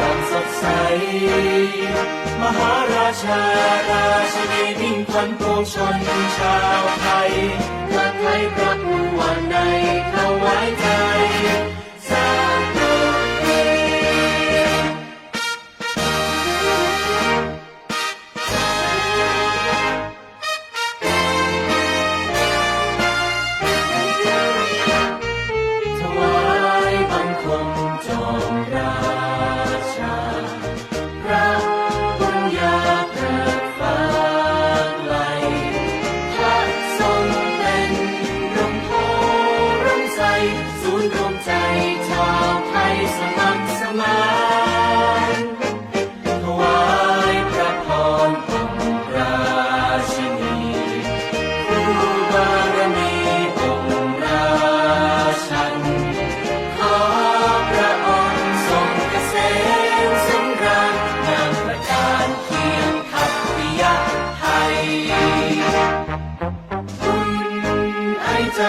ต่างสดใส มหาราชาราชินีมิ่งขวัญปวงชนชาวไทยรักไทยรักวันในถวายใจ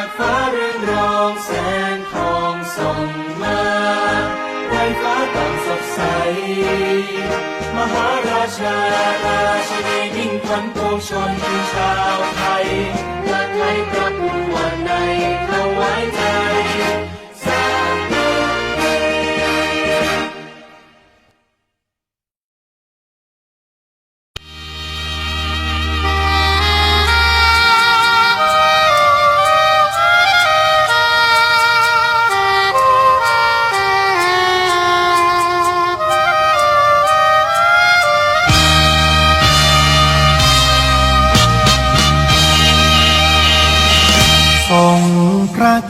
จากฟ้าเรืองรองแสงทองส่งมาไร้ฟ้าต่างสดใส มหาราชาราชินียิ่งขวัญปวงชนชา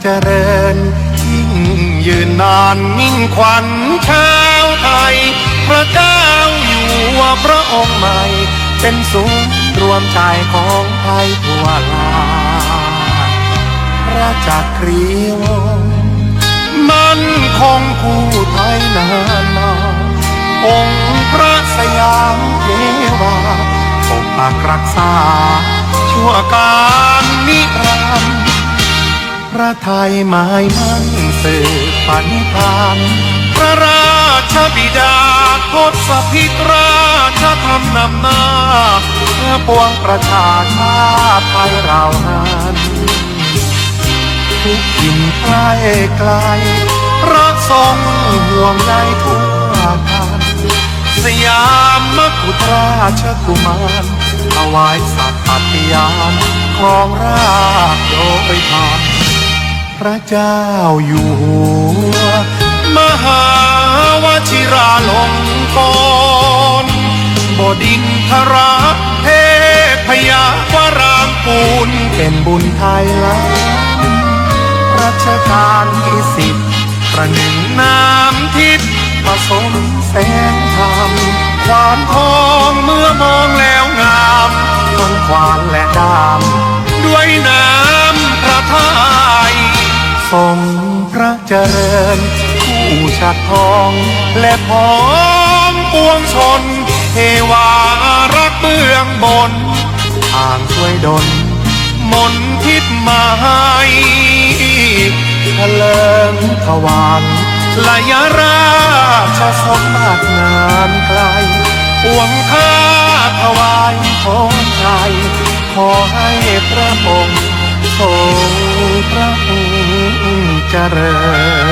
เจริญยิ่งยืนนานมิ่งขวัญชาวไทย พระเจ้าอยู่หัวพระองค์ใหม่ เป็นศูนย์รวมใจของไทยทั่วลาพระจักรีวงศ์มันคงคู่ไทยนานมาองค์พระสยามเทวาปกปักรักษา ชั่วการนิรันดร์ พระไทยหมายมั่นสืบปณิธาน พระราชบิดาทศพิตราชธรรมนำหน้าเพื่อปวงประชาชาติไทยเรานั้นทุกถิ่นใกล้ไกลพระทรงห่วงใยทั่วกันสยามมกุฎราชกุมารถวายสัตย์ปฏิญาณครองราชโดยธรรม พระเจ้าอยู่หัว มหาวชิราลงกรณบดินทราเทพยาวรางกูลเป็นบุญไทยล้ำรัชกาลที่สิบประหนึ่งน้ำทิพย์ผสมแสงธรรมควานทองเมื่อมองแล้วงามทั้งควานและดามด้วยน้ำพระทัย ทรงพระเจริญ คู่ชัดทองและพ้อมปวงชน เทวารักเบื้องบน ทางช่วยดลมนทิพมาให้เลิงทวารลายราชสมบัตินานไกลปวงข้าถวายพรใจขอให้พระองค์ทรงพระองค์ เจริญ